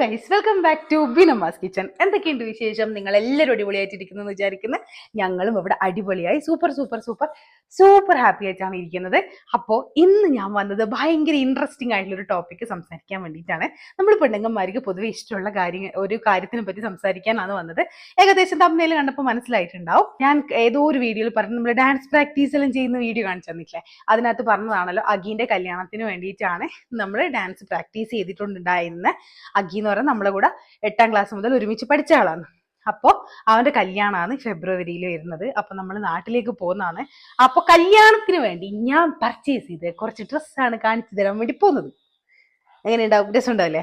Guys welcome back to Binamas kitchen എന്തൊക്കെയുണ്ട് വിശേഷം? നിങ്ങൾ എല്ലാവരും അടിപൊളിയായിട്ടിരിക്കുന്നു എന്ന് വിചാരിക്കുന്നു. ഞങ്ങളും ഇവിടെ അടിപൊളിയായി. Super super super super happy ആയിട്ടാണ് ഇരിക്കുന്നത്. അപ്പോൾ ഇന്ന് ഞാൻ വന്നത് ഭയങ്കര ഇൻട്രസ്റ്റിംഗ് ആയിട്ടുള്ള ഒരു ടോപ്പിക്ക് സംസാരിക്കാൻ വേണ്ടിയിട്ടാണ്. നമ്മൾ പെണ്ണുങ്ങന്മാർക്ക് പൊതുവെ ഇഷ്ടമുള്ള കാര്യങ്ങൾ ഒരു കാര്യത്തിനെ പറ്റി സംസാരിക്കാനാണ് വന്നത്. ഏകദേശം തമ്മിൽ കണ്ടപ്പോൾ മനസ്സിലായിട്ടുണ്ടാവും. ഞാൻ ഏതോ ഒരു വീഡിയോയിൽ പറഞ്ഞു നമ്മൾ ഡാൻസ് പ്രാക്ടീസ് എല്ലാം ചെയ്യുന്ന വീഡിയോ കാണിച്ചു തന്നിട്ടില്ലേ? അതിനകത്ത് പറഞ്ഞതാണല്ലോ അഗീന്റെ കല്യാണത്തിന് വേണ്ടിയിട്ടാണ് നമ്മൾ ഡാൻസ് പ്രാക്ടീസ് ചെയ്തിട്ടുണ്ടായിരുന്ന അഗി എന്ന് പറഞ്ഞാൽ നമ്മളെ കൂടെ എട്ടാം ക്ലാസ് മുതൽ ഒരുമിച്ച് പഠിച്ച ആളാണ്. അപ്പോൾ അവന്റെ കല്യാണമാണ് ഫെബ്രുവരിയിൽ വരുന്നത്. അപ്പോൾ നമ്മൾ നാട്ടിലേക്ക് പോകുന്നതാണ്. അപ്പോൾ കല്യാണത്തിന് വേണ്ടി ഞാൻ പർച്ചേസ് ചെയ്ത് കുറച്ച് ഡ്രസ്സാണ് കാണിച്ചു തരാൻ വേണ്ടി പോകുന്നത്. എങ്ങനെയുണ്ടാവും? രസമുണ്ടാവില്ലേ?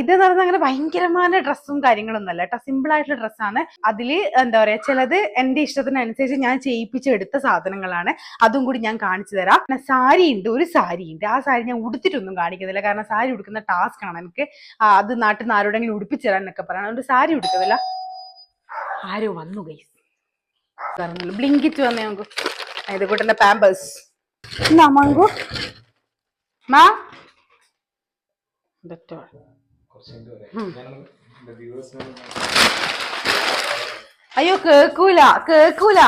ഇത് എന്ന് പറഞ്ഞാൽ അങ്ങനെ ഭയങ്കരമായ ഡ്രസ്സും കാര്യങ്ങളൊന്നും അല്ല കേട്ടോ. സിമ്പിൾ ആയിട്ടുള്ള ഡ്രസ്സാണ്. അതിൽ എന്താ പറയാ ചിലത് എന്റെ ഇഷ്ടത്തിനനുസരിച്ച് ഞാൻ ചെയ്യിപ്പിച്ചെടുത്ത സാധനങ്ങളാണ്. അതും കൂടി ഞാൻ കാണിച്ചു തരാം. സാരി ഉണ്ട് ഒരു സാരി ഉണ്ട്. ആ സാരി ഞാൻ ഉടുത്തിട്ടൊന്നും കാണിക്കുന്നില്ല. കാരണം സാരി ഉടുക്കുന്ന ടാസ്ക് ആണ് എനിക്ക്. അത് നാട്ടിൽ നിന്ന് ആരോടെങ്കിലും ഉടുപ്പിച്ചു തരാൻ എന്നൊക്കെ പറയണം. അതുകൊണ്ട് സാരി ഉടുക്കുന്നില്ല. ആരോ വന്നു ഗൈസ് ബ്ലിങ്കിച്ച് ബ്ലിങ്കിറ്റ് വന്നേ നമുക്ക്. ഇത് കൂട്ടുന്ന പാമ്പേഴ്സ് എന്നാ മങ്കു. മാ? ഡെറ്റോൾ അയ്യോ കേക്കൂല കേക്കൂല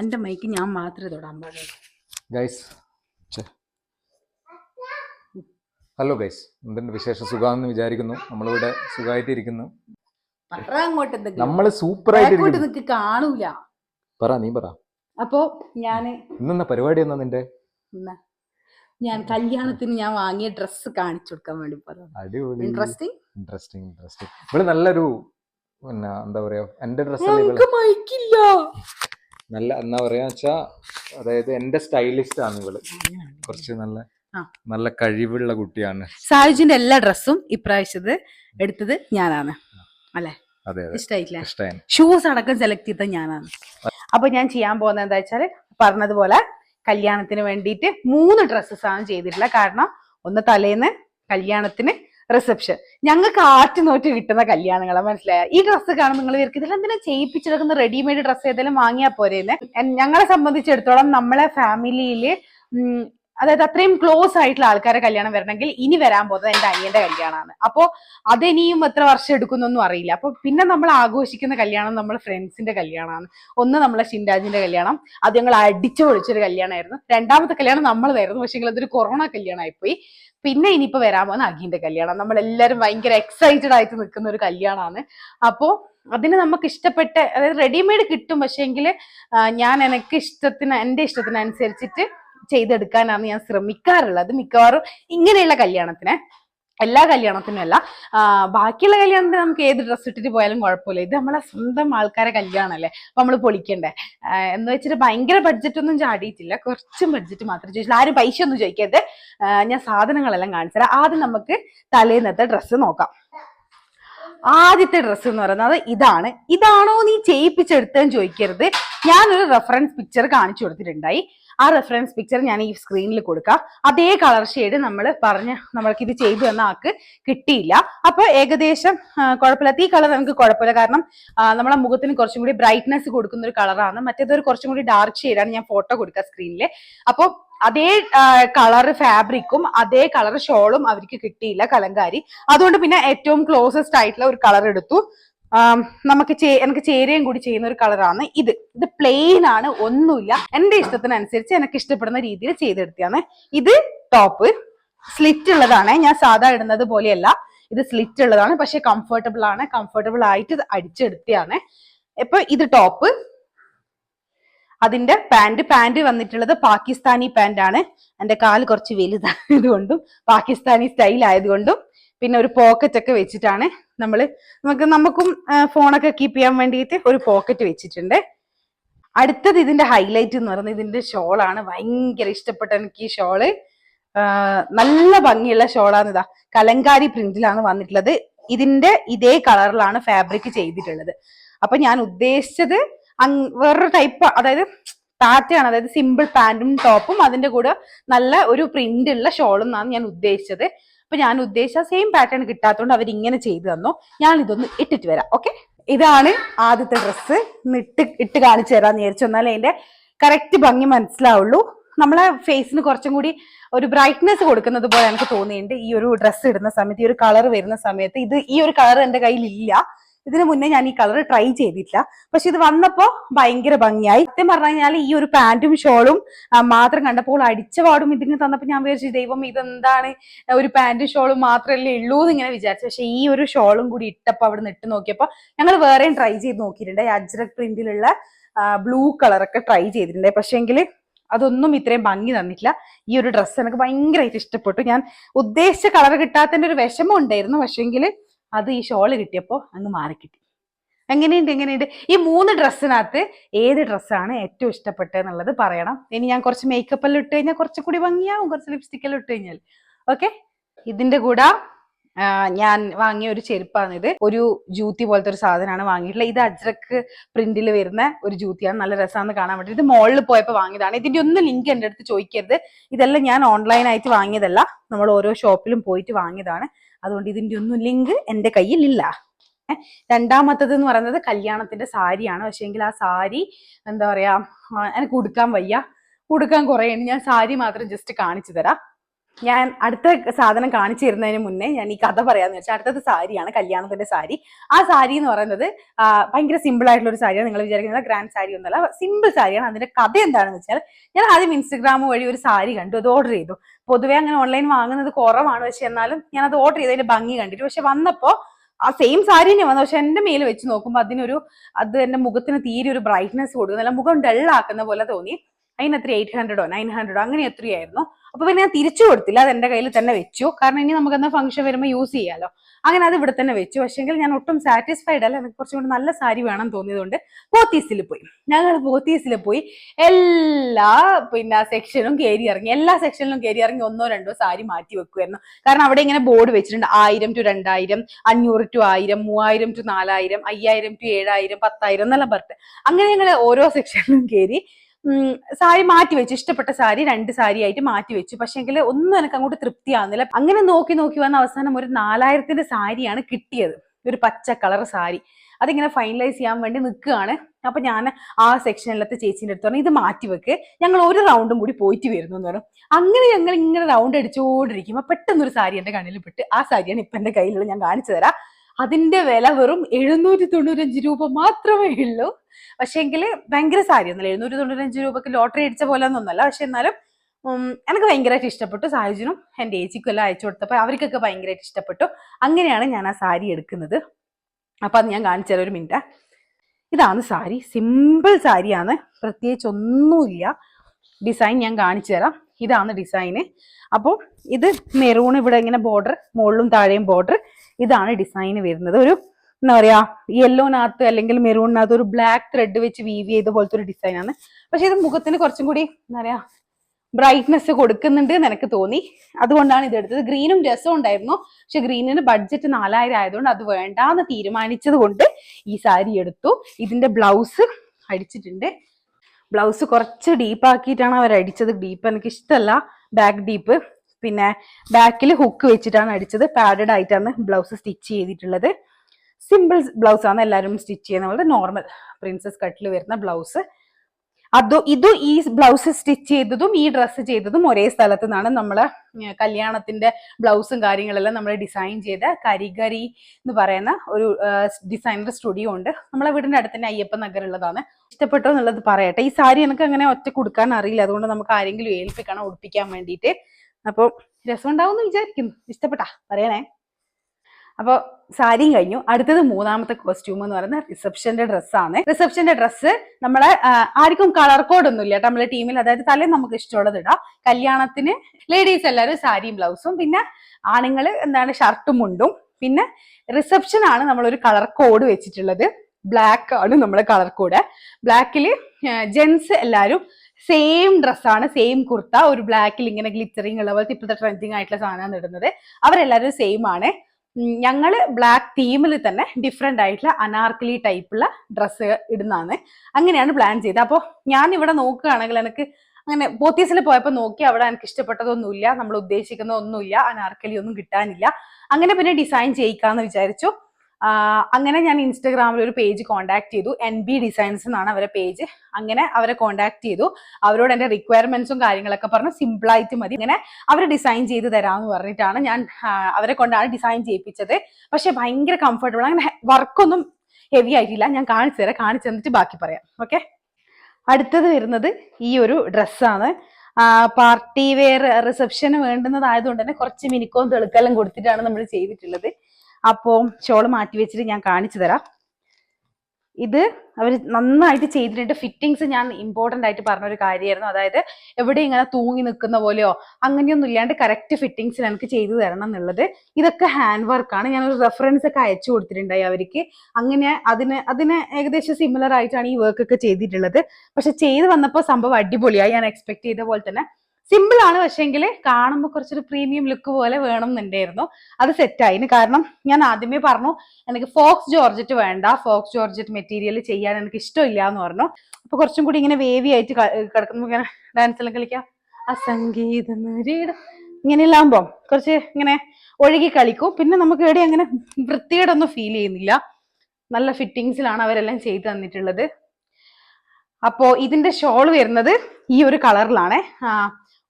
എന്റെ മൈക്ക് ഞാൻ മാത്രമേ തൊടാൻ പാടുള്ളൂ. ഗൈസ് ഹലോ ഗൈസ് എന്തുണ്ട് വിശേഷം? സുഖാന്ന് വിചാരിക്കുന്നു. നമ്മളിവിടെ സുഖമായിട്ടിരിക്കുന്നു. പറ അങ്ങോട്ട് എന്തെങ്കിലും നമ്മൾ സൂപ്പർ ബാക്കോട്ട് ആയിട്ടിരിക്കുന്നു നിനക്ക് കാണൂല. പറ നീ പറ. അപ്പോ ഞാൻ ഇന്നെന്നാ പരിപാടി എന്നാ നിന്റെ ഞാൻ കല്യാണത്തിന് ഞാൻ വാങ്ങിയ ഡ്രസ്സ് കാണിച്ചു കൊടുക്കാൻ വേണ്ടി പറഞ്ഞു അടിപൊളി. ഇൻട്രസ്റ്റിംഗ് ഇൻട്രസ്റ്റിംഗ് ഇൻട്രസ്റ്റിംഗ് ഇവിടെ നല്ലൊരു പിന്നെ എന്താ പറയാ എന്റെ ഡ്രസ്സ് മയക്കില്ല നല്ല എന്താ പറയാ വെച്ചാ അതായത് എന്റെ സ്റ്റൈലിസ്റ്റ് ആണ് ഇവൾ. കുറച്ച് നല്ല നല്ല കഴിവുള്ള കുട്ടിയാണ്. സായുജിന്റെ എല്ലാ ഡ്രസ്സും ഇപ്രാവശ്യത്ത് എടുത്തത് ഞാനാണ്. ഇഷ്ടായിട്ടില്ല. ഷൂസ് അടക്കം സെലക്ട് ചെയ്തത് ഞാനാണ്. അപ്പൊ ഞാൻ ചെയ്യാൻ പോകുന്നത് എന്താ വെച്ചാൽ പറഞ്ഞതുപോലെ കല്യാണത്തിന് വേണ്ടിയിട്ട് മൂന്ന് ഡ്രസ്സസ് ആണ് ചെയ്തിട്ടുള്ളത് കാരണം ഒന്ന് തലേന്ന് കല്യാണത്തിന് റിസപ്ഷൻ ഞങ്ങൾക്ക് ആറ്റ് നോറ്റ് കിട്ടുന്ന കല്യാണങ്ങളാണ് മനസ്സിലായ? ഈ ഡ്രസ്സ് കാണുമ്പോൾ നിങ്ങൾ വിചാരിക്കും ഇതിൽ എന്തിനാ ചെയ്യിപ്പിച്ചെടുക്കുന്ന റെഡിമെയ്ഡ് ഡ്രസ്സ് ഏതെങ്കിലും വാങ്ങിയാൽ എൻ- ഞങ്ങളെ സംബന്ധിച്ചിടത്തോളം നമ്മളെ ഫാമിലിയിൽ അതായത് അത്രയും ക്ലോസ് ആയിട്ടുള്ള ആൾക്കാരെ കല്യാണം വരണമെങ്കിൽ ഇനി വരാൻ പോകുന്നത് എന്റെ അനിയന്റെ കല്യാണമാണ്. അപ്പോ അതിനിയും എത്ര വർഷം എടുക്കുന്നൊന്നും അറിയില്ല. അപ്പൊ പിന്നെ നമ്മൾ ആഘോഷിക്കുന്ന കല്യാണം നമ്മൾ ഫ്രണ്ട്സിന്റെ കല്യാണമാണ്. ഒന്ന് നമ്മളെ ഷിൻഡാജിന്റെ കല്യാണം. അത് ഞങ്ങൾ അടിച്ചു പൊളിച്ചൊരു കല്യാണമായിരുന്നു. രണ്ടാമത്തെ കല്യാണം നമ്മളതായിരുന്നു പക്ഷേ അതൊരു കൊറോണ കല്യാണമായിപ്പോയി. പിന്നെ ഇനിയിപ്പോ വരാൻ പോകുന്ന അഖിന്റെ കല്യാണം. നമ്മൾ എല്ലാവരും ഭയങ്കര എക്സൈറ്റഡ് ആയിട്ട് നിൽക്കുന്ന ഒരു കല്യാണമാണ്. അപ്പോ അതിന് നമുക്ക് ഇഷ്ടപ്പെട്ട അതായത് റെഡിമെയ്ഡ് കിട്ടും. പക്ഷേങ്കിൽ ഞാൻ എനിക്ക് ഇഷ്ടത്തിന് എന്റെ ഇഷ്ടത്തിനനുസരിച്ചിട്ട് ചെയ്തെടുക്കാനാണ് ഞാൻ ശ്രമിക്കാറുള്ളത്. മിക്കവാറും ഇങ്ങനെയുള്ള കല്യാണത്തിന്. എല്ലാ കല്യാണത്തിനും അല്ല. ബാക്കിയുള്ള കല്യാണത്തിന് നമുക്ക് ഏത് ഡ്രസ്സ് ഇട്ടിട്ട് പോയാലും കുഴപ്പമില്ല. ഇത് നമ്മളെ സ്വന്തം ആൾക്കാരെ കല്യാണമല്ലേ? അപ്പൊ നമ്മൾ പൊളിക്കണ്ടേ? എന്ന് വെച്ചിട്ട് ഭയങ്കര ബഡ്ജറ്റ് ഒന്നും ചാടിയിട്ടില്ല. കുറച്ച് ബഡ്ജറ്റ് മാത്രം ചോദിച്ചില്ല. ആരും പൈസ ഒന്നും ചോദിക്കരുത്. ഞാൻ സാധനങ്ങളെല്ലാം കാണിച്ചുതരാം ആദ്യം നമുക്ക് തലേന്നത്തെ ഡ്രസ്സ് നോക്കാം. ആദ്യത്തെ ഡ്രസ്സ് എന്ന് പറയുന്നത് ഇതാണ്. ഇതാണോ നീ ചെയ്യിപ്പിച്ചെടുത്തതെന്ന് ചോദിക്കരുത്. ഞാനൊരു റെഫറൻസ് പിക്ചർ കാണിച്ചു കൊടുത്തിട്ടുണ്ടായി. ആ റെഫറൻസ് പിക്ചർ ഞാൻ ഈ സ്ക്രീനിൽ കൊടുക്കാം. അതേ കളർ ഷെയ്ഡ് നമ്മൾ പറഞ്ഞ് നമ്മൾക്ക് ഇത് ചെയ്തു തന്ന ആൾക്ക് കിട്ടിയില്ല. അപ്പൊ ഏകദേശം കുഴപ്പമില്ല ഈ കളർ നമുക്ക് കുഴപ്പമില്ല. കാരണം നമ്മളെ മുഖത്തിന് കുറച്ചും കൂടി ബ്രൈറ്റ്നെസ് കൊടുക്കുന്ന ഒരു കളറാണ് മറ്റേതൊരു കുറച്ചും കൂടി ഡാർക്ക് ഷെയ്ഡാണ് ഞാൻ ഫോട്ടോ കൊടുക്കുക സ്ക്രീനിൽ അപ്പോൾ അതേ കളർ ഫാബ്രിക്കും അതേ കളർ ഷോളും അവർക്ക് കിട്ടിയില്ല കലങ്കാരി. അതുകൊണ്ട് പിന്നെ ഏറ്റവും ക്ലോസസ്റ്റ് ആയിട്ടുള്ള ഒരു കളർ എടുത്തു. നമുക്ക് എനിക്ക് ചേരുകയും കൂടി ചെയ്യുന്ന ഒരു കളറാണ് ഇത്. ഇത് പ്ലെയിൻ ആണ് ഒന്നുമില്ല. എന്റെ ഇഷ്ടത്തിനനുസരിച്ച് എനിക്ക് ഇഷ്ടപ്പെടുന്ന രീതിയിൽ ചെയ്തെടുത്തതാണ്. ഇത് ടോപ്പ് സ്ലിറ്റ് ഉള്ളതാണ്. ഞാൻ സാധാ ഇടുന്നത് പോലെയല്ല. ഇത് സ്ലിറ്റ് ഉള്ളതാണ്. പക്ഷെ കംഫർട്ടബിൾ ആണ്. കംഫർട്ടബിൾ ആയിട്ട് അടിച്ചെടുത്തതാണ്. ഇപ്പൊ ഇത് ടോപ്പ് അതിന്റെ പാന്റ് പാന്റ് വന്നിട്ടുള്ളത് പാകിസ്ഥാനി പാന്റ് ആണ്. എന്റെ കാൽ കുറച്ച് വലുതായതുകൊണ്ടും പാകിസ്ഥാനി സ്റ്റൈൽ ആയതുകൊണ്ടും പിന്നെ ഒരു പോക്കറ്റ് ഒക്കെ വെച്ചിട്ടാണ് നമ്മൾ നമുക്ക് നമുക്കും ഫോണൊക്കെ കീപ്പ് ചെയ്യാൻ വേണ്ടിയിട്ട് ഒരു പോക്കറ്റ് വെച്ചിട്ടുണ്ട്. അടുത്തത് ഇതിന്റെ ഹൈലൈറ്റ് എന്ന് പറയുന്നത് ഇതിന്റെ ഷോളാണ് ഭയങ്കര ഇഷ്ടപ്പെട്ട എനിക്ക് ഈ ഷോൾ നല്ല ഭംഗിയുള്ള ഷോളാണ് ഇതാ. കലങ്കാരി പ്രിന്റിലാണ് വന്നിട്ടുള്ളത്. ഇതിന്റെ ഇതേ കളറിലാണ് ഫാബ്രിക് ചെയ്തിട്ടുള്ളത്. അപ്പൊ ഞാൻ ഉദ്ദേശിച്ചത് വേറൊരു ടൈപ്പ് അതായത് പാറ്റേൺ അതായത് സിമ്പിൾ പാന്റും ടോപ്പും അതിന്റെ കൂടെ നല്ല ഒരു പ്രിന്റ് ഉള്ള ഷോളും എന്നാണ് ഞാൻ ഉദ്ദേശിച്ചത്. അപ്പൊ ഞാൻ ഉദ്ദേശിച്ച സെയിം പാറ്റേൺ കിട്ടാത്തതുകൊണ്ട് അവർ ഇങ്ങനെ ചെയ്തു തന്നു. ഞാൻ ഇതൊന്ന് ഇട്ടിട്ട് വരാം ഓക്കെ ഇതാണ് ആദ്യത്തെ ഡ്രസ്സ് ഇട്ട് ഇട്ട് കാണിച്ചു തരാന്ന് വിചാരിച്ചു. എന്നാൽ അതിന്റെ കറക്റ്റ് ഭംഗി മനസ്സിലാവുള്ളൂ. നമ്മളെ ഫേസിന് കുറച്ചും കൂടി ഒരു ബ്രൈറ്റ്നെസ് കൊടുക്കുന്നത് പോലെ എനിക്ക് തോന്നിയിട്ടുണ്ട്. ഈ ഒരു ഡ്രസ്സ് ഇടുന്ന സമയത്ത് ഈ ഒരു കളർ വരുന്ന സമയത്ത്. ഇത് ഈ ഒരു കളർ എന്റെ കയ്യിൽ ഇല്ല ഇതിനു മുന്നേ ഞാൻ ഈ കളർ ട്രൈ ചെയ്തിട്ടില്ല. പക്ഷെ ഇത് വന്നപ്പോ ഭയങ്കര ഭംഗിയായി. സത്യം പറഞ്ഞു കഴിഞ്ഞാൽ ഈ ഒരു പാന്റും ഷോളും മാത്രം കണ്ടപ്പോൾ അടിച്ച പാടും ഇതിന് തന്നപ്പോൾ ഞാൻ വിചാരിച്ചു ദൈവം ഇതെന്താണ്? ഒരു പാന്റും ഷോളും മാത്രമല്ലേ ഉള്ളൂ എന്ന് ഇങ്ങനെ വിചാരിച്ചു. പക്ഷെ ഈ ഒരു ഷോളും കൂടി ഇട്ടപ്പോ അവിടെ നിന്ന് ഇട്ട് നോക്കിയപ്പോ ഞങ്ങൾ വേറെയും ട്രൈ ചെയ്ത് നോക്കിയിട്ടുണ്ട്. അജ്രക് പ്രിന്റിലുള്ള ബ്ലൂ കളറൊക്കെ ട്രൈ ചെയ്തിട്ടുണ്ട്. പക്ഷേങ്കിൽ അതൊന്നും ഇത്രയും ഭംഗി തന്നിട്ടില്ല. ഈ ഒരു ഡ്രസ്സ് എനിക്ക് ഭയങ്കരമായിട്ട് ഇഷ്ടപ്പെട്ടു. ഞാൻ ഉദ്ദേശിച്ച കളർ കിട്ടാത്തതിന്റെ ഒരു വിഷമം ഉണ്ടായിരുന്നു. പക്ഷേങ്കിൽ അത് ഈ ഷോൾ കിട്ടിയപ്പോൾ അങ്ങ് മാറിക്കിട്ടി. എങ്ങനെയുണ്ട് എങ്ങനെയുണ്ട്? ഈ മൂന്ന് ഡ്രസ്സിനകത്ത് ഏത് ഡ്രസ്സാണ് ഏറ്റവും ഇഷ്ടപ്പെട്ടത് പറയണം. ഇനി ഞാൻ കുറച്ച് മേക്കപ്പ് എല്ലാം ഇട്ട് കഴിഞ്ഞാൽ കുറച്ച് കൂടി ഭംഗിയാവും. കുറച്ച് ലിപ്സ്റ്റിക് എല്ലാം ഇട്ട് കഴിഞ്ഞാൽ. ഓക്കെ ഇതിന്റെ കൂടെ ഞാൻ വാങ്ങിയ ഒരു ചെരുപ്പാണ് ചെരുപ്പാണിത് ഒരു ജൂത്തി പോലത്തെ ഒരു സാധനമാണ് വാങ്ങിയിട്ടുള്ളത്. ഇത് അജ്രക്ക് പ്രിന്റിൽ വരുന്ന ഒരു ജൂത്തിയാണ്. നല്ല രസമാണെന്ന് കാണാൻ വേണ്ടി ഇത് മോളിൽ പോയപ്പോൾ വാങ്ങിയതാണ്. ഇതിന്റെ ഒന്നും ലിങ്ക് എന്റെ അടുത്ത് ചോദിക്കരുത്. ഇതെല്ലാം ഞാൻ ഓൺലൈനായിട്ട് വാങ്ങിയതല്ല. നമ്മൾ ഓരോ ഷോപ്പിലും പോയിട്ട് വാങ്ങിയതാണ്. അതുകൊണ്ട് ഇതിന്റെ ഒന്നും ലിങ്ക് എന്റെ കയ്യിൽ ഇല്ല രണ്ടാമത്തത് എന്ന് പറയുന്നത് കല്യാണത്തിന്റെ സാരിയാണ്. പക്ഷേ എങ്കിൽ ആ സാരി എന്താ പറയാ എനിക്ക് ഉടുക്കാൻ വയ്യ. ഉടുക്കാൻ കുറേ ഞാൻ സാരി മാത്രം ജസ്റ്റ് കാണിച്ചു തരാം. ഞാൻ അടുത്ത സാധനം കാണിച്ചു തരുന്നതിന് മുന്നേ ഞാൻ ഈ കഥ പറയാന്ന് വെച്ചാൽ അടുത്തത് സാരിയാണ് കല്യാണത്തിന്റെ സാരി. ആ സാരി എന്ന് പറയുന്നത് ഭയങ്കര സിമ്പിൾ ആയിട്ടുള്ള ഒരു സാരിയാണ് നിങ്ങൾ വിചാരിക്കുന്നത്. ഗ്രാൻഡ് സാരി ഒന്നല്ല സിമ്പിൾ സാരിയാണ്. അതിന്റെ കഥ എന്താണെന്ന് വെച്ചാൽ ഞാൻ ആദ്യം ഇൻസ്റ്റഗ്രാം വഴി ഒരു സാരി കണ്ടു. അത് ഓർഡർ ചെയ്തു. പൊതുവേ അങ്ങനെ ഓൺലൈൻ വാങ്ങുന്നത് കുറവാണ്. പക്ഷെ എന്നാലും ഞാൻ അത് ഓർഡർ ചെയ്തതിന്റെ ഭംഗി കണ്ടിട്ട്. പക്ഷെ വന്നപ്പോ ആ സെയിം സാരി തന്നെ വന്നു. പക്ഷെ എന്റെ മേൽ വെച്ച് നോക്കുമ്പോൾ അതിനൊരു അത് എന്റെ മുഖത്തിന് തീരെ ഒരു ബ്രൈറ്റ്നെസ് കൊടുക്കുന്നില്ല. മുഖം ഡൾ ആക്കുന്ന പോലെ തോന്നി. അതിന് എത്ര എയ്റ്റ് ഹൺഡ്രഡോ നയൻ ഹൺഡ്രഡോ അങ്ങനെ എത്രയായിരുന്നു. അപ്പൊ പിന്നെ ഞാൻ തിരിച്ചു കൊടുത്തില്ല അത് എന്റെ കയ്യിൽ തന്നെ വെച്ചു. കാരണം ഇനി നമുക്ക് എന്നാ ഫംഗ്ഷൻ വരുമ്പോൾ യൂസ് ചെയ്യാലോ. അങ്ങനെ അത് ഇവിടെ തന്നെ വെച്ചു. പക്ഷെങ്കിൽ ഞാൻ ഒട്ടും സാറ്റിസ്ഫൈഡ് അല്ല. എനിക്ക് കുറച്ചും കൂടി നല്ല സാരി വേണം തോന്നിയതുകൊണ്ട് പോത്തീസിൽ പോയി. ഞങ്ങൾ പോത്തീസിൽ പോയി. എല്ലാ പിന്നെ സെക്ഷനും കയറി ഇറങ്ങി. എല്ലാ സെക്ഷനിലും കയറി ഇറങ്ങി ഒന്നോ രണ്ടോ സാരി മാറ്റി വെക്കുമായിരുന്നു കാരണം അവിടെ ഇങ്ങനെ ബോർഡ് വെച്ചിട്ടുണ്ട്. ആയിരം ടു രണ്ടായിരം അഞ്ഞൂറ് ടു ആയിരം മൂവായിരം ടു നാലായിരം അയ്യായിരം ടു ഏഴായിരം പത്തായിരം എന്നെല്ലാം പറഞ്ഞിട്ട്. അങ്ങനെ ഞങ്ങൾ ഓരോ സെക്ഷനിലും കയറി സാരി മാറ്റി വെച്ചു. ഇഷ്ടപ്പെട്ട സാരി രണ്ട് സാരി ആയിട്ട് മാറ്റി വെച്ചു. പക്ഷെങ്കിൽ ഒന്നും എനിക്ക് അങ്ങോട്ട് തൃപ്തിയാവുന്നില്ല. അങ്ങനെ നോക്കി നോക്കി വന്ന അവസാനം ഒരു നാലായിരത്തിന്റെ സാരിയാണ് കിട്ടിയത്. ഒരു പച്ച കളർ സാരി. അതിങ്ങനെ ഫൈനലൈസ് ചെയ്യാൻ വേണ്ടി നിൽക്കുകയാണ് അപ്പൊ ഞാൻ ആ സെക്ഷനിലത്തെ ചേച്ചീന്റെ അടുത്ത് പറഞ്ഞു ഇത് മാറ്റി വെക്ക്. ഞങ്ങൾ ഒരു റൗണ്ടും കൂടി പോയിട്ട് വരുന്നു എന്ന് പറഞ്ഞു. അങ്ങനെ ഞങ്ങൾ ഇങ്ങനെ റൗണ്ട് അടിച്ചുകൊണ്ടിരിക്കുമ്പോൾ പെട്ടെന്ന് ഒരു സാരി എന്റെ കണ്ണിൽ പെട്ട് ആ സാരിയാണ് ഇപ്പൊ എന്റെ കയ്യിലുള്ള ഞാൻ കാണിച്ചു തരാം. അതിന്റെ വില വെറും എഴുന്നൂറ്റി തൊണ്ണൂറ്റഞ്ച് രൂപ മാത്രമേ ഉള്ളൂ. പക്ഷേങ്കിൽ ഭയങ്കര സാരി ഒന്നല്ല എഴുന്നൂറ്റി തൊണ്ണൂറ്റഞ്ച് രൂപക്ക് ലോട്ടറി അടിച്ച പോലെ ഒന്നല്ല പക്ഷെ എന്നാലും എനിക്ക് ഭയങ്കരമായിട്ട് ഇഷ്ടപ്പെട്ടു സായുജിനും എന്റെ ഏച്ചിക്കും എല്ലാം അയച്ചു കൊടുത്തപ്പോൾ അവർക്കൊക്കെ ഭയങ്കരമായിട്ട് ഇഷ്ടപ്പെട്ടു. അങ്ങനെയാണ് ഞാൻ ആ സാരി എടുക്കുന്നത്. അപ്പൊ അത് ഞാൻ കാണിച്ചു തരാം ഒരു മിനിറ്റ്. ഇതാണ് സാരി. സിമ്പിൾ സാരിയാണ്. പ്രത്യേകിച്ച് ഒന്നുമില്ല. ഡിസൈൻ ഞാൻ കാണിച്ചു തരാം. ഇതാണ് ഡിസൈന്. അപ്പോൾ ഇത് മെറൂൺ ഇവിടെ ഇങ്ങനെ ബോർഡർ മുകളിലും താഴെയും ബോർഡർ. ഇതാണ് ഡിസൈൻ വരുന്നത്. ഒരു എന്താ പറയാ യെല്ലോനകത്ത് അല്ലെങ്കിൽ മെറൂണിനകത്ത് ഒരു ബ്ലാക്ക് ത്രെഡ് വെച്ച് വീവ് ചെയ്ത പോലത്തെ ഒരു ഡിസൈൻ ആണ്. പക്ഷെ ഇത് മുഖത്തിന് കുറച്ചും കൂടി എന്താ പറയാ ബ്രൈറ്റ്നെസ് കൊടുക്കുന്നുണ്ട് എന്ന് എനിക്ക് തോന്നി. അതുകൊണ്ടാണ് ഇത് എടുത്തത്. ഗ്രീനും രസം ഉണ്ടായിരുന്നു. പക്ഷെ ഗ്രീനിന് ബഡ്ജറ്റ് നാലായിരം ആയതുകൊണ്ട് അത് വേണ്ടാന്ന് തീരുമാനിച്ചത് കൊണ്ട് ഈ സാരി എടുത്തു. ഇതിന്റെ ബ്ലൗസ് അടിച്ചിട്ടുണ്ട്. ബ്ലൗസ് കുറച്ച് ഡീപ്പ് ആക്കിയിട്ടാണ് അവർ അടിച്ചത്. ഡീപ്പ് എനിക്ക് ഇഷ്ടമല്ല ബാക്ക് ഡീപ്പ് പിന്നെ ബാക്കിൽ ഹുക്ക് വെച്ചിട്ടാണ് അടിച്ചത്. പാഡഡ് ആയിട്ടാണ് ബ്ലൗസ് സ്റ്റിച്ച് ചെയ്തിട്ടുള്ളത്. സിമ്പിൾ ബ്ലൗസ് ആണ് എല്ലാവരും സ്റ്റിച്ച് ചെയ്യുന്ന പോലെ നോർമൽ പ്രിൻസസ് കട്ടിൽ വരുന്ന ബ്ലൗസ് അതോ ഇതും ഈ ബ്ലൗസ് സ്റ്റിച്ച് ചെയ്തതും ഈ ഡ്രസ്സ് ചെയ്തതും ഒരേ സ്ഥലത്ത് നിന്നാണ് നമ്മളെ കല്യാണത്തിന്റെ ബ്ലൗസും കാര്യങ്ങളെല്ലാം നമ്മൾ ഡിസൈൻ ചെയ്ത കരിഗരി എന്ന് പറയുന്ന ഒരു ഡിസൈനർ സ്റ്റുഡിയോ ഉണ്ട്. നമ്മളെ വീടിന്റെ അടുത്ത് തന്നെ അയ്യപ്പ നഗർ ഉള്ളതാണ്. ഇഷ്ടപ്പെട്ടോ എന്നുള്ളത് പറയട്ടെ. ഈ സാരി എനിക്ക് അങ്ങനെ ഒറ്റ കൊടുക്കാൻ അറിയില്ല. അതുകൊണ്ട് നമുക്ക് ആരെങ്കിലും ഏൽപ്പിക്കണം ഉടുപ്പിക്കാൻ വേണ്ടിയിട്ട്. അപ്പോൾ രസം ഉണ്ടാവും എന്ന് വിചാരിക്കുന്നു. ഇഷ്ടപ്പെട്ടാ. പറയണേ. അപ്പോൾ സാരിയും കഴിഞ്ഞു. അടുത്തത് മൂന്നാമത്തെ കോസ്റ്റ്യൂം എന്ന് പറയുന്നത് റിസപ്ഷന്റെ ഡ്രസ്സാണ് റിസപ്ഷന്റെ ഡ്രസ്സ് നമ്മളെ ആർക്കും കളർ കോഡ് ഒന്നും ഇല്ല നമ്മളെ ടീമിൽ അതായത് തലേ നമുക്ക് ഇഷ്ടമുള്ളത് ഇടാം. കല്യാണത്തിന് ലേഡീസ് എല്ലാവരും സാരിയും ബ്ലൗസും പിന്നെ ആണുങ്ങൾ എന്താണ് ഷർട്ടും മുണ്ടും. പിന്നെ റിസപ്ഷൻ ആണ് നമ്മളൊരു കളർ കോഡ് വെച്ചിട്ടുള്ളത്. ബ്ലാക്ക് ആണ് നമ്മുടെ കളർ കോഡ് ബ്ലാക്കിൽ ജെൻസ് എല്ലാവരും സെയിം ഡ്രസ്സാണ് സെയിം കുർത്ത ഒരു ബ്ലാക്കിൽ ഇങ്ങനെ ഗ്ലിറ്ററിങ് ഉള്ള പോലത്തെ ഇപ്പോഴത്തെ ട്രെൻഡിങ് ആയിട്ടുള്ള സാധനമാണ് ഇടുന്നത്. അവരെല്ലാവരും സെയിം ആണ്. ഞങ്ങൾ ബ്ലാക്ക് തീമിൽ തന്നെ ഡിഫറെന്റ് ആയിട്ടുള്ള അനാർക്കലി ടൈപ്പുള്ള ഡ്രസ്സ് ഇടുന്നതാണ്. അങ്ങനെയാണ് പ്ലാൻ ചെയ്തത്. അപ്പോൾ ഞാൻ ഇവിടെ നോക്കുകയാണെങ്കിൽ എനിക്ക് അങ്ങനെ പോത്തീസിൽ പോയപ്പോൾ നോക്കി അവിടെ എനിക്ക് ഇഷ്ടപ്പെട്ടതൊന്നുമില്ല നമ്മൾ ഉദ്ദേശിക്കുന്ന ഒന്നുമില്ല അനാർക്കലി ഒന്നും കിട്ടാനില്ല. അങ്ങനെ പിന്നെ ഡിസൈൻ ചെയ്യിക്കാന്ന് വിചാരിച്ചു. അങ്ങനെ ഞാൻ ഇൻസ്റ്റഗ്രാമിൽ ഒരു പേജ് കോൺടാക്ട് ചെയ്തു. എൻ ബി ഡിസൈൻസ് എന്നാണ് അവരെ പേജ് അങ്ങനെ അവരെ കോൺടാക്ട് ചെയ്തു. അവരോട് എന്റെ റിക്വയർമെന്റ്സും കാര്യങ്ങളൊക്കെ പറഞ്ഞു. സിമ്പിളായിട്ട് മതി. ഇങ്ങനെ അവർ ഡിസൈൻ ചെയ്ത് തരാമെന്ന് പറഞ്ഞിട്ടാണ് ഞാൻ അവരെ കൊണ്ടാണ് ഡിസൈൻ ചെയ്യിപ്പിച്ചത്. പക്ഷെ ഭയങ്കര കംഫർട്ടബിൾ അങ്ങനെ വർക്കൊന്നും ഹെവി ആയിട്ടില്ല. ഞാൻ കാണിച്ചു തരാം. കാണിച്ചു തന്നിട്ട് ബാക്കി പറയാം. ഓക്കെ അടുത്തത് വരുന്നത് ഈ ഒരു ഡ്രസ്സാണ് പാർട്ടി വെയർ റിസപ്ഷന് വേണ്ടുന്നതായതുകൊണ്ട് തന്നെ കുറച്ച് മിനിക്കോം തെളുക്കെല്ലാം കൊടുത്തിട്ടാണ് നമ്മൾ ചെയ്തിട്ടുള്ളത്. അപ്പോൾ ഷോൾ മാറ്റി വെച്ചിട്ട് ഞാൻ കാണിച്ചു തരാം. ഇത് അവർ നന്നായിട്ട് ചെയ്തിട്ടുണ്ട്. ഫിറ്റിങ്സ് ഞാൻ ഇമ്പോർട്ടന്റ് ആയിട്ട് പറഞ്ഞ ഒരു കാര്യമായിരുന്നു. അതായത് എവിടെ ഇങ്ങനെ തൂങ്ങി നിൽക്കുന്ന പോലെയോ അങ്ങനെയൊന്നും ഇല്ലാണ്ട് കറക്റ്റ് ഫിറ്റിങ്സിൽ എനിക്ക് ചെയ്തു തരണം എന്നുള്ളത്. ഇതൊക്കെ ഹാൻഡ് വർക്കാണ് ഞാൻ ഒരു റെഫറൻസ് ഒക്കെ അയച്ചു കൊടുത്തിട്ടുണ്ടായി അവർക്ക്. അങ്ങനെ അതിന് അതിന് ഏകദേശം സിമിലർ ആയിട്ടാണ് ഈ വർക്ക് ഒക്കെ ചെയ്തിട്ടുള്ളത്. പക്ഷെ ചെയ്ത് വന്നപ്പോൾ സംഭവം അടിപൊളിയായി. ഞാൻ എക്സ്പെക്ട് ചെയ്ത പോലെ തന്നെ സിമ്പിൾ ആണ് പക്ഷേങ്കിൽ കാണുമ്പോൾ കുറച്ചൊരു പ്രീമിയം ലുക്ക് പോലെ വേണം എന്നുണ്ടായിരുന്നു അത് സെറ്റായിന് കാരണം ഞാൻ ആദ്യമേ പറഞ്ഞു എനിക്ക് ഫോക്സ് ജോർജറ്റ് വേണ്ട. ഫോക്സ് ജോർജറ്റ് മെറ്റീരിയൽ ചെയ്യാൻ എനിക്ക് ഇഷ്ടമില്ല എന്ന് പറഞ്ഞു. അപ്പൊ കുറച്ചും കൂടി ഇങ്ങനെ വേവി ആയിട്ട് കിടക്കുമ്പോൾ ഇങ്ങനെ ഡാൻസ് എല്ലാം കളിക്കാം. ആ സംഗീതം ഇങ്ങനെയെല്ലാം ആകുമ്പോൾ കുറച്ച് ഇങ്ങനെ ഒഴുകി കളിക്കും. പിന്നെ നമുക്ക് എവിടെ അങ്ങനെ വൃത്തികേടൊന്നും ഫീൽ ചെയ്യുന്നില്ല. നല്ല ഫിറ്റിങ്സിലാണ് അവരെല്ലാം ചെയ്തു തന്നിട്ടുള്ളത്. അപ്പോൾ ഇതിന്റെ ഷോൾ വരുന്നത് ഈ ഒരു കളറിലാണ്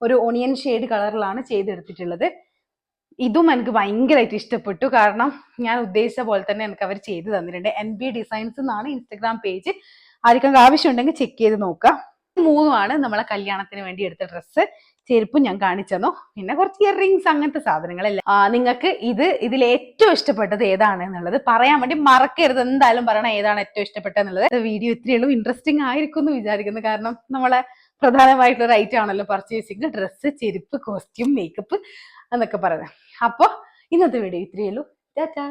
ഒരു ഓണിയൻ ഷെയ്ഡ് കളറിലാണ് ചെയ്തെടുത്തിട്ടുള്ളത്. ഇതും എനിക്ക് ഭയങ്കരമായിട്ട് ഇഷ്ടപ്പെട്ടു. കാരണം ഞാൻ ഉദ്ദേശിച്ച പോലെ തന്നെ എനിക്ക് അവർ ചെയ്തു തന്നിട്ടുണ്ട്. എൻ ബി ഡിസൈൻസ് എന്നാണ് ഇൻസ്റ്റഗ്രാം പേജ് ആർക്കും ആവശ്യമുണ്ടെങ്കിൽ ചെക്ക് ചെയ്ത് നോക്കാം. മൂന്നുമാണ് നമ്മളെ കല്യാണത്തിന് വേണ്ടി എടുത്ത ഡ്രസ്സ് ചെരുപ്പും ഞാൻ കാണിച്ചു തന്നു. പിന്നെ കുറച്ച് ഇയർ റിങ്സ് അങ്ങനത്തെ സാധനങ്ങളല്ലേ. നിങ്ങൾക്ക് ഇത് ഇതിൽ ഏറ്റവും ഇഷ്ടപ്പെട്ടത് ഏതാണ് എന്നുള്ളത് പറയാൻ വേണ്ടി മറക്കരുത്. എന്തായാലും പറയണം ഏതാണ് ഏറ്റവും ഇഷ്ടപ്പെട്ടത് എന്നുള്ളത്. വീഡിയോ ഇത്രയേ ഉള്ളൂ. ഇൻട്രസ്റ്റിംഗ് ആയിരിക്കും എന്ന് വിചാരിക്കുന്നു. കാരണം നമ്മളെ പ്രധാനമായിട്ടുള്ള ഒരു ഐറ്റം ആണല്ലോ പർച്ചേസിങ് ഡ്രസ്സ് ചെരുപ്പ് കോസ്റ്റ്യൂം മേക്കപ്പ് എന്നൊക്കെ പറയുന്നത്. അപ്പോൾ ഇന്നത്തെ വീഡിയോ ഇത്രയേ ഉള്ളൂ. ടാറ്റാ